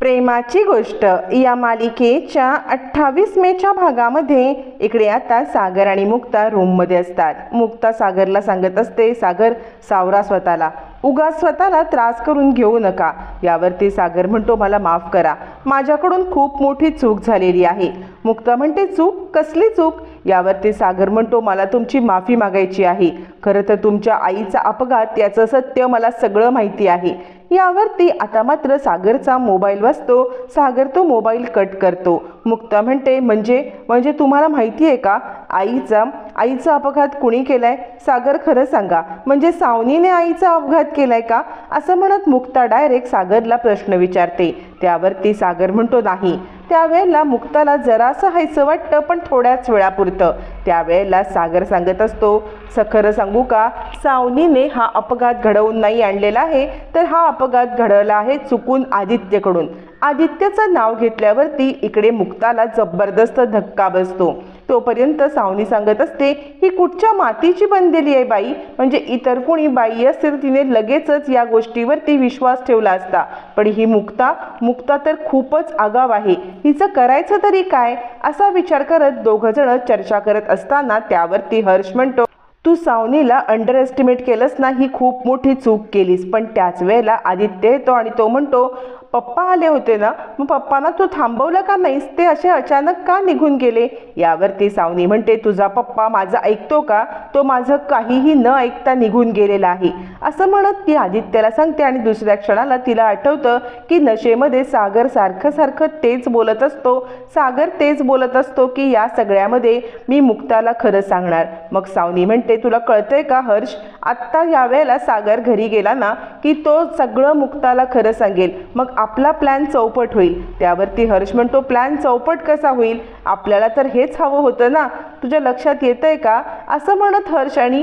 प्रेमाची गोष्ट. या मालिकेच्या अठ्ठावीस मेच्या भागामध्ये इकडे आता सागर आणि मुक्ता रूममध्ये असतात. मुक्ता सागरला सांगत असते सागर सावरा स्वतःला. उगा स्वतःला त्रास करून घेऊ नका. यावरती सागर म्हणतो मला माफ करा. माझ्याकडून खूप मोठी चूक झालेली आहे. मुक्ता म्हणते चूक? कसली चूक? यावरती सागर म्हणतो मला तुमची माफी मागायची आहे. खरं तर तुमच्या आईचा अपघात याचं सत्य मला सगळं माहिती आहे. यावरती आता मात्र सागरचा मोबाईल वाचतो सागर तो मोबाईल कट करतो. मुक्ता म्हणते म्हणजे म्हणजे तुम्हाला माहिती आहे का? आईचा आईचा अपघात कुणी केलाय? सागर खरं सांगा. म्हणजे सावनीने आईचा अपघात केलाय का? असं म्हणत मुक्ता डायरेक्ट सागरला प्रश्न विचारते. त्यावरती सागर म्हणतो नाही. त्यावेळेला मुक्ताला जरासं हायचं वाटतं पण थोड्याच वेळापुरतं. त्यावेळेला सागर सांगत असतो स खरं सांगू का? सावनीने हा अपघात घडवून नाही आणलेला आहे तर हा अपघात घडवला आहे चुकून आदित्यकडून. आदित्यचं नाव घेतल्यावरती इकडे मुक्ताला जबरदस्त धक्का बसतो. तोपर्यंत सावनी सांगत असते ही कुठच्या मातीची बनलेली आहे बाई? म्हणजे इतर कोणी बाई असेल तिने लगेचच या गोष्टीवरती विश्वास ठेवला असता. पण ही मुक्ता मुक्ता तर खूपच आगाव आहे. हिचं करायचं तरी काय? असा विचार करत दोघंजणं चर्चा करत असताना त्यावरती हर्ष म्हणतो तू सावनीला अंडर एस्टिमेट केलंस ना ही खूप मोठी चूक केलीस. पण त्याच वेळेला आदित्य येतो आणि तो म्हणतो पप्पा आले होते ना मग पप्पांना तू थांबवलं का नाहीस? ते असे अचानक का निघून गेले? यावरती सावनी म्हणते तुझा पप्पा माझा ऐकतो का? तो माझं काहीही न ऐकता निघून गेलेला आहे. असं म्हणत ती आदित्यला सांगते आणि दुसऱ्या क्षणाला तिला आठवतं की नशेमध्ये सागर सारखं सारखं तेच बोलत असतो. सागर तेच बोलत असतो की या सगळ्यामध्ये मी मुक्ताला खरं सांगणार. मग सावनी म्हणते तुला कळतंय का हर्ष? आत्ता यावेळेला सागर घरी गेला ना की तो सगळं मुक्ताला खरं सांगेल. मग आपला प्लॅन चौपट होईल. त्यावरती हर्ष म्हणतो प्लॅन चौपट कसा होईल? आपल्याला तर हेच हवं होतं ना तुझ्या लक्षात येतंय का? असं म्हणत हर्ष आणि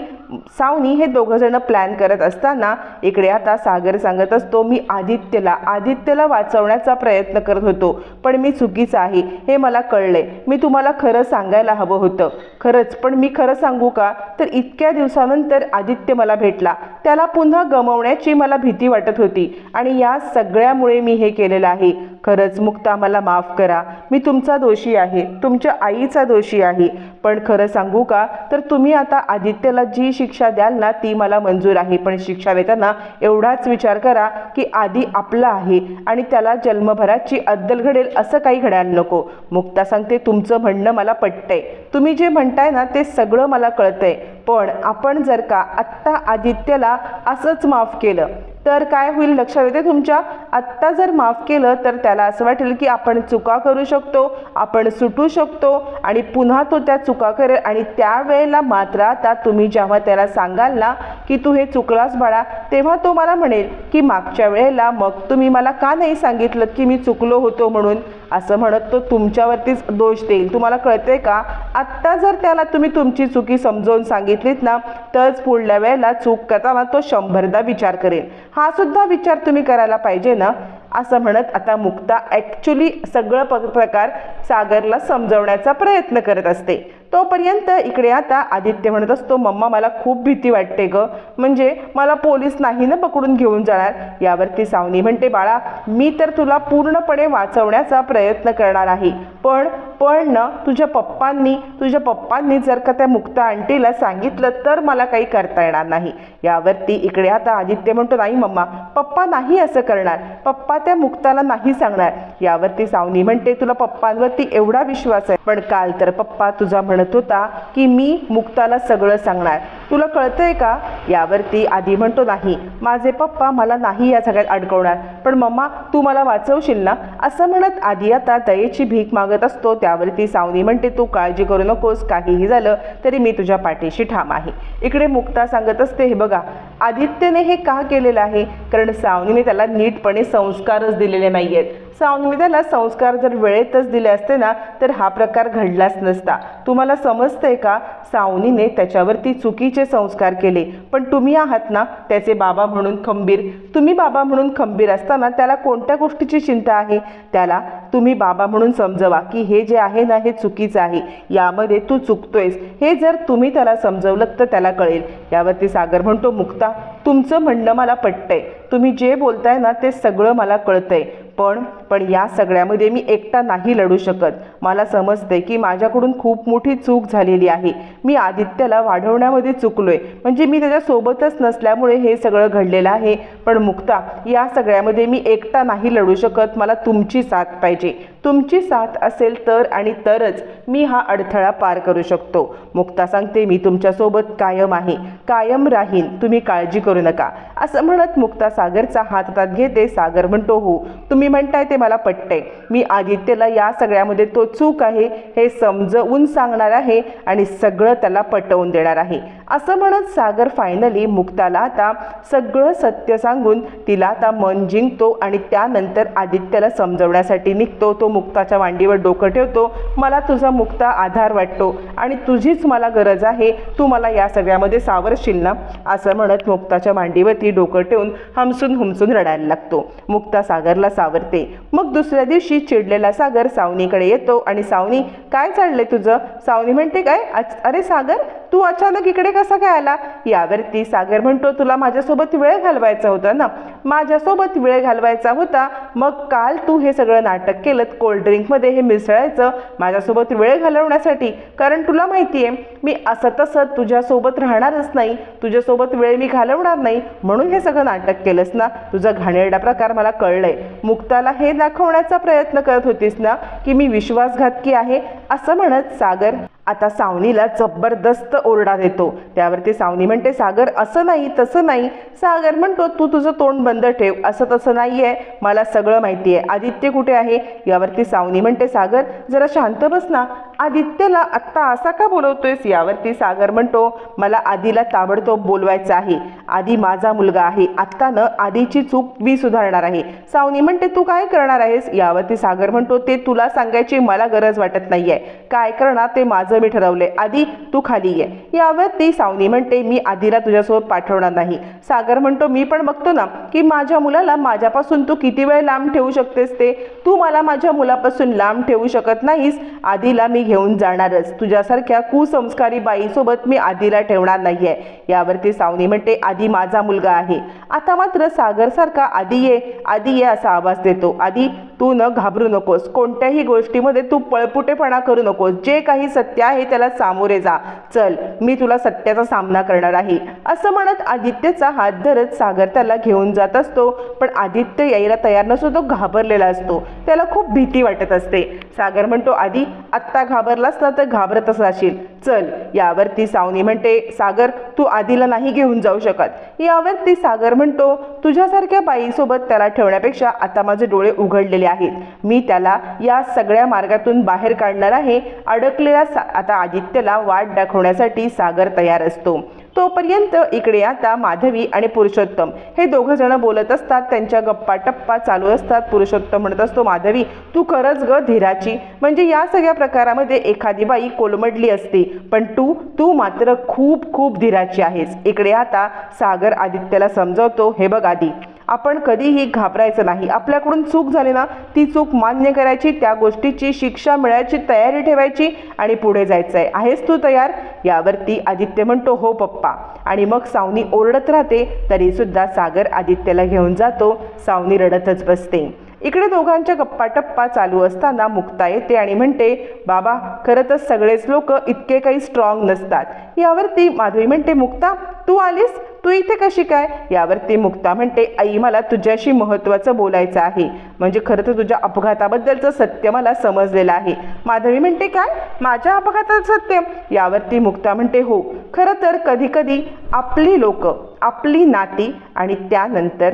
सावनी हे दोघंजणं प्लॅन करत असताना इकडे आता सागर सांगत असतो मी आदित्यला आदित्यला वाचवण्याचा प्रयत्न करत होतो पण मी चुकीचं आहे हे मला कळलंय. मी तुम्हाला खरं सांगायला हवं होतं. खरंच? पण मी खरं सांगू का? तर इतक्या दिवसानंतर आदित्य मला भेटला. त्याला पुन्हा गमवण्याची मला भीती वाटत होती आणि या सगळ्यामुळे मी हे केलेलं आहे. खरंच मुक्ता मला माफ करा. मी तुमचा दोषी आहे. तुमच्या आईचा दोषी आहे. पण खरं सांगू का? तर तुम्ही आता आदित्यला जी शिक्षा द्याल ना ती मला मंजूर आहे. पण शिक्षा देताना एवढाच विचार करा की आधी आपला आहे आणि त्याला जन्मभराची अद्दल घडेल असं काही घडायला नको. मुक्ता सांगते तुमचं म्हणणं मला पटतंय. तुम्ही जे म्हणताय ना ते सगळं मला कळतंय. पण आपण जर का आत्ता आदित्यला असंच माफ केलं तर काय होईल? लक्षात येते तुमच्या? आत्ता जर माफ केलं तर त्याला असं वाटेल की आपण चुका करू शकतो आपण सुटू शकतो आणि पुन्हा तो त्या चुका करेल. आणि त्यावेळेला मात्र आता तुम्ही जेव्हा त्याला सांगाल ना की तू हे चुकलास बाळा तेव्हा तो मला म्हणेल की मागच्या वेळेला मग तुम्ही मला का नाही सांगितलं की मी चुकलो होतो म्हणून? असं म्हणत तो तुमच्यावरतीच दोष देईल. तुम्हाला कळते का? आत्ता जर त्याला तुम्ही तुमची चुकी समजावून सांगितलीत ना तरच पुढल्या वेळेला चूक करताना तो शंभरदा विचार करेल. हा सुद्धा विचार तुम्ही करायला पाहिजे ना असं म्हणत आता मुक्ता ॲक्च्युली सगळं प्रकार सागरला समजवण्याचा प्रयत्न करत असते. तोपर्यंत इकडे आता आदित्य म्हणत असतो मम्मा मला खूप भीती वाटते ग. म्हणजे मला पोलीस नाही ना पकडून घेऊन जाणार? यावरती सावनी म्हणते बाळा मी तर तुला पूर्णपणे वाचवण्याचा प्रयत्न करणार आहे. पण पण ना तुझ्या पप्पांनी तुझ्या पप्पांनी जर का त्या मुक्ता आंटीला सांगितलं तर मला काही करता येणार नाही. यावरती इकडे आता आदित्य म्हणतो नाही मम्मा पप्पा नाही असं करणार. पप्पा त्या मुक्ताला नाही सांगणार. यावरती सावनी म्हणते तुला पप्पांवरती एवढा विश्वास आहे. पण काल तर पप्पा तुझा म्हणत होता की मी मुक्ताला सगळं सांगणार. तुला कळतंय का? यावरती आधी म्हणतो नाही. माझे पप्पा मला नाही या सगळ्यात अडकवणार. पण मम्मा तू मला वाचवशील ना? असं म्हणत आधी आता दयेची भीक मागत असतो. त्यावरती सावनी म्हणते तू काळजी करू नकोस. काहीही झालं तरी मी तुझ्या पाठीशी ठाम आहे. इकडे मुक्ता सांगत असते हे बघा आदित्यने हे का केलेलं आहे? कारण सावनीने त्याला नीटपणे संस्कारच दिलेले नाही आहेत सावनीने त्याला संस्कार जर वेळेतच दिले असते ना तर हा प्रकार घडलाच नसता. तुम्हाला समजते का? सावनीने त्याच्यावरती चुकीचे संस्कार केले. पण तुम्ही आहात ना त्याचे बाबा म्हणून खंबीर. तुम्ही बाबा म्हणून खंबीर असताना त्याला कोणत्या गोष्टीची चिंता आहे? त्याला तुम्ही बाबा म्हणून समजवा की हे जे आहे ना हे चुकीचं आहे. यामध्ये तू चुकतोयस. हे जर तुम्ही त्याला समजवलं तर त्याला कळेल. यावरती सागर म्हणतो मुक्ता तुमचं म्हणणं मला पटतंय. तुम्ही जे बोलताय ना ते सगळं मला कळतंय. पण पण या सगळ्यामध्ये मी एकटा नाही लढू शकत. मला समजते की माझ्याकडून खूप मोठी चूक झालेली आहे. मी आदित्यला वाढवण्यामध्ये चुकलोय. म्हणजे मी त्याच्यासोबतच नसल्यामुळे हे सगळं घडलेलं आहे. पण मुक्ता या सगळ्यामध्ये मी एकटा नाही लढू शकत. मला तुमची साथ पाहिजे. तुमची साथ असेल तर आणि तरच मी हा अडथळा पार करू शकतो. मुक्ता सांगते मी तुमच्यासोबत कायम आहे. कायम राहीन. तुम्ही काळजी करू नका. असं म्हणत मुक्ता सागरचा हात हातात घेते. सागर म्हणतो हो. तुम्ही म्हणताय ते मला पटतंय. मी आदित्यला या सगळ्यामध्ये तो चूक आहे हे समजवून सांगणार आहे आणि सगळं त्याला पटवून देणार आहे. असं म्हणत सागर फायनली मुक्ताला आता सगळं सत्य सांगून तिला आता मन जिंकतो आणि त्यानंतर आदित्यला समजवण्यासाठी निघतो. तो मुक्ताच्या मांडीवर डोकं ठेवतो. मला तुझा मुक्ता आधार वाटतो आणि तुझीच मला गरज आहे. तू मला या सगळ्यामध्ये सावरशील ना? असं म्हणत मुक्ताच्या मांडीवरती डोकं ठेवून हमसून हुमसून रडायला लागतो. मुक्ता सागरला सावरते. मग दुसऱ्या दिवशी चिडलेला सागर सावनीकडे येतो आणि सावनी काय चाललंय तुझं? सावनी म्हणते काय? अरे सागर तू अचानक इकडे कसा काय आला? यावरती सागर म्हणतो तुला माझ्यासोबत वेळ घालवायचा होता ना? माझ्यासोबत वेळ घालवायचा होता. मग काल तू हे सगळं नाटक केलं कोल्ड्रिंकमध्ये हे मिसळायचं माझ्यासोबत वेळ घालवण्यासाठी. कारण तुला माहिती आहे मी असं तसं तुझ्यासोबत राहणारच नाही. तुझ्यासोबत वेळ मी घालवणार नाही. म्हणून हे सगळं नाटक केलंस ना? तुझा घाणेरडा प्रकार मला कळलंय. मुक्ताला हे दाखवण्याचा प्रयत्न करत होतीस ना की मी विश्वासघातकी आहे? असं म्हणत सागर आता सावनीला जबरदस्त ओरडा देतो. त्यावरती सावनी म्हणते सागर असं नाही तसं नाही. सागर म्हणतो तू तुझं तोंड बंद ठेव. असं तसं नाही आहे मला सगळं माहिती आहे आदित्य कुठे आहे? यावरती सावनी म्हणते सागर जरा शांत बस ना. आदित्यला आत्ता असा का बोलवतोयस? यावरती सागर म्हणतो मला आधीला ताबडतोब बोलवायचं आहे. आधी माझा मुलगा आहे. आत्ता न आधीची चूक मी सुधारणार आहे. सावनी म्हणते तू काय करणार आहेस? यावरती सागर म्हणतो ते तुला सांगायची मला गरज वाटत नाहीये. काय करणार ते माझं मी ठरवलंय. आधी तू खाली ये. यावरती सावनी म्हणते मी आधीला तुझ्यासोबत पाठवणार नाही. सागर म्हणतो मी पण बघतो ना की माझ्या मुलाला माझ्यापासून तू किती वेळ लांब ठेवू शकतेस ते? तू मला माझ्या मुलापासून लांब ठेवू शकत नाहीस. आधीला मी घेऊन जाणारच. तुझ्यासारख्या कुसंस्कारी बाईसोबत मी आधीला ठेवणार नाहीये. यावरती सावनी म्हणते आधी माझा मुलगा आहे. आता मात्र सागरसारखा आधी ये आधी ये असा आवाज देतो. आधी तू न घाबरू नकोस. कोणत्याही गोष्टीमध्ये तू पळपुटेपणा करू नकोस. जे काही सत्य आहे त्याला सामोरे जा. चल मी तुला सत्याचा सामना करणार आहे. असं म्हणत आदित्यचा हात धरत सागर त्याला घेऊन जात असतो. पण आदित्य यायला तयार नसतो तो घाबरलेला असतो. त्याला खूप भीती वाटत असते. सागर म्हणतो आधी आत्ता घाबरलास ना तर घाबरतच राहशील. चल यावरती सावनी म्हणते सागर तू आधीला नाही घेऊन जाऊ शकत. यावरती सागर म्हणतो तुझ्यासारख्या बाईसोबत त्याला ठेवण्यापेक्षा आता माझे डोळे उघडलेले आहेत. मी त्याला या सगळ्या मार्गातून बाहेर काढणार आहे. अडकलेला सा आता आदित्यला वाट दाखवण्यासाठी सागर तयार असतो. तोपर्यंत इकडे आता माधवी आणि पुरुषोत्तम हे दोघं जण बोलत असतात त्यांच्या गप्पा टप्पा चालू असतात. पुरुषोत्तम म्हणत असतो माधवी तू खरंच ग धीराची. म्हणजे या सगळ्या प्रकारामध्ये एखादी बाई कोलमडली असते पण तू तू मात्र खूप खूप धीराची आहेस. इकडे आता सागर आदित्यला समजवतो हे बघ आधी आपण कधीही घाबरायचं नाही. आपल्याकडून चूक झाली ना ती चूक मान्य करायची त्या गोष्टीची शिक्षा मिळायची तयारी ठेवायची आणि पुढे जायचं आहे आहेस तू तयार? यावरती आदित्य म्हणतो हो पप्पा. आणि मग सावनी ओरडत राहते तरीसुद्धा सागर आदित्यला घेऊन जातो सावनी रडतच बसते. इकडे दोघांच्या गप्पा टप्पा चालू असताना मुक्ता येते आणि म्हणते बाबा खरं तर सगळेच लोक इतके काही स्ट्रॉंग नसतात. यावरती माधवी म्हणते मुक्ता तू आलीस? तू इथे कशी काय? यावरती मुक्ता म्हणते आई मला तुझ्याशी महत्त्वाचं बोलायचं आहे. म्हणजे खरं तर तुझ्या अपघाताबद्दलचं सत्य मला समजलेलं आहे. माधवी म्हणते काय? माझ्या अपघाताचं सत्य? यावरती मुक्ता म्हणते हो. खरं तर कधी कधी आपली लोक आपली नाती आणि त्यानंतर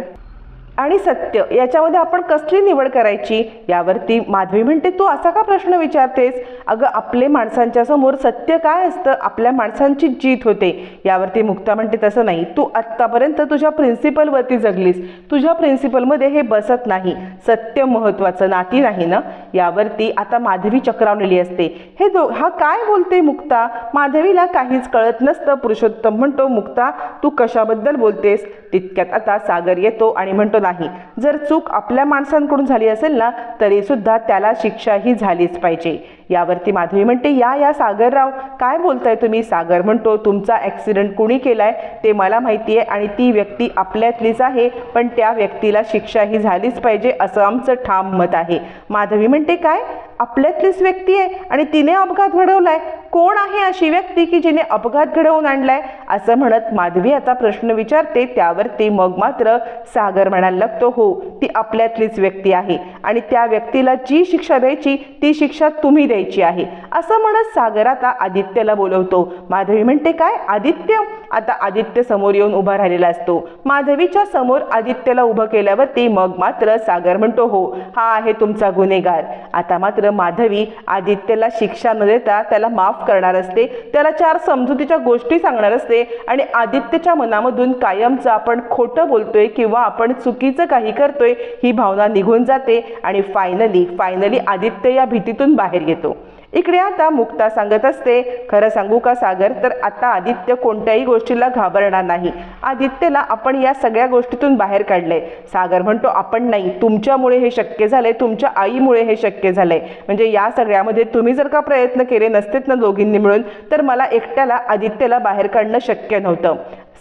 आणि सत्य याच्यामध्ये आपण कसली निवड करायची यावरती माधवी म्हणते तू असा का प्रश्न विचारतेस? अगं आपले माणसांच्या समोर सत्य काय असतं? आपल्या माणसांची जीत होते. यावरती मुक्ता म्हणते तसं नाही. तू आत्तापर्यंत तुझ्या प्रिन्सिपलवरती जगलीस. तुझ्या प्रिन्सिपलमध्ये हे बसत नाही. सत्य महत्त्वाचं नाती नाही ना? यावरती आता माधवी चक्रावलेली असते. हे दो हा काय बोलते मुक्ता? माधवीला काहीच कळत नसतं. पुरुषोत्तम म्हणतो मुक्ता तू कशाबद्दल बोलतेस? तितक्यात आता सागर येतो आणि म्हणतो नाही. जर चूक आपल्या माणसांकडून झाली असेल ना तरी सुद्धा त्याला शिक्षाही झालीच पाहिजे. यावरती माधवी म्हणते या या सागरराव काय बोलताय तुम्ही? सागर म्हणतो तुमचा ॲक्सिडेंट कुणी केलाय? ते मला माहिती आहे आणि ती व्यक्ती आपल्यातलीच आहे पण त्या व्यक्तीला शिक्षा ही झालीच पाहिजे असं आमचं ठाम मत आहे. माधवी म्हणते काय? आपल्यातलीच व्यक्ती आहे आणि तिने अपघात घडवलाय. कोण आहे अशी व्यक्ती की जिने अपघात घडवून आणलाय? असं म्हणत माधवी आता प्रश्न विचारते. त्यावरती मग मात्र सागर म्हणायला लागतो हो ती आपल्यातलीच व्यक्ती आहे आणि त्या व्यक्तीला जी शिक्षा द्यायची ती शिक्षा तुम्ही द्यायची. आहे. असं म्हणत सागर आता आदित्यला बोलवतो. माधवी म्हणते काय? आदित्य? आता आदित्य समोर येऊन उभा राहिलेला असतो. माधवीच्या समोर आदित्यला उभं केल्यावरती मग मात्र सागर म्हणतो हो हा आहे तुमचा गुन्हेगार. आता मात्र माधवी आदित्यला शिक्षा न देता त्याला माफ करणार असते. त्याला चार समजुतीच्या गोष्टी सांगणार असते आणि आदित्यच्या मनामधून कायमचं आपण खोटं बोलतोय किंवा आपण चुकीचं काही करतोय ही भावना निघून जाते आणि फायनली फायनली आदित्य या भीतीतून बाहेर येतो. इकडे आता मुक्ता सांगत असते खरं सांगू का सागर? तर आता आदित्य कोणत्याही गोष्टीला घाबरणार नाही. आदित्यला आपण या सगळ्या गोष्टीतून बाहेर काढलंय. सागर म्हणतो आपण नाही. तुमच्यामुळे हे शक्य झालंय. तुमच्या आईमुळे हे शक्य झालंय. म्हणजे या सगळ्यामध्ये तुम्ही जर का प्रयत्न केले नसतेत ना दोघींनी मिळून तर मला एकट्याला आदित्यला बाहेर काढणं शक्य नव्हतं.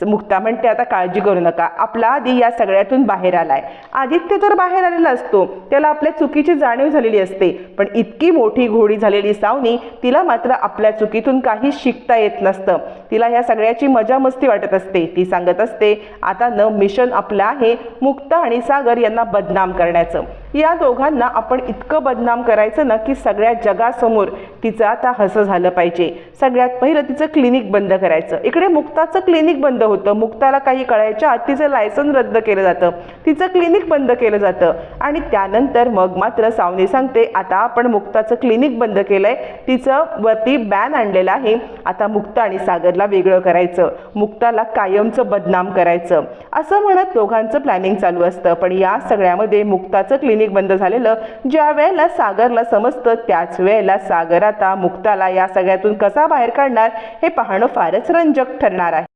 मुक्ता म्हणते आता काळजी करू नका. आपला आधी या सगळ्यातून बाहेर आलाय. आदित्य तर बाहेर आलेला असतो त्याला आपल्या चुकीची जाणीव झालेली असते. पण इतकी मोठी घोडी झालेली सावनी तिला मात्र आपल्या चुकीतून काही शिकता येत नसतं. तिला ह्या सगळ्याची मजा मस्ती वाटत असते. ती सांगत असते आता न मिशन आपलं आहे. मुक्ता आणि सागर यांना बदनाम करण्याचं. या दोघांना आपण इतकं बदनाम करायचं ना की सगळ्या जगासमोर तिचं आता हसं झालं पाहिजे. सगळ्यात पहिलं तिचं क्लिनिक बंद करायचं. इकडे मुक्ताचं क्लिनिक बंद होतं. मुक्ताला काही कळायच्या आत तिचं लायसन रद्द केलं जातं. तिचं क्लिनिक बंद केलं जातं. आणि त्यानंतर मग मात्र सावनी सांगते आता आपण मुक्ताचं क्लिनिक बंद केलंय. तिचं वरती बॅन आणलेलं आहे. आता मुक्ता आणि सागरला वेगळं करायचं. मुक्ताला कायमचं बदनाम करायचं. असं म्हणत दोघांचं प्लॅनिंग चालू असतं. पण या सगळ्यामध्ये मुक्ताचं क्लिनिक बंद झालेलं ज्या वेळेला सागरला समजतं त्याच वेळेला सागर आता मुक्ताला या सगळ्यातून कसा बाहेर काढणार हे पाहणं फारच रंजक ठरणार आहे.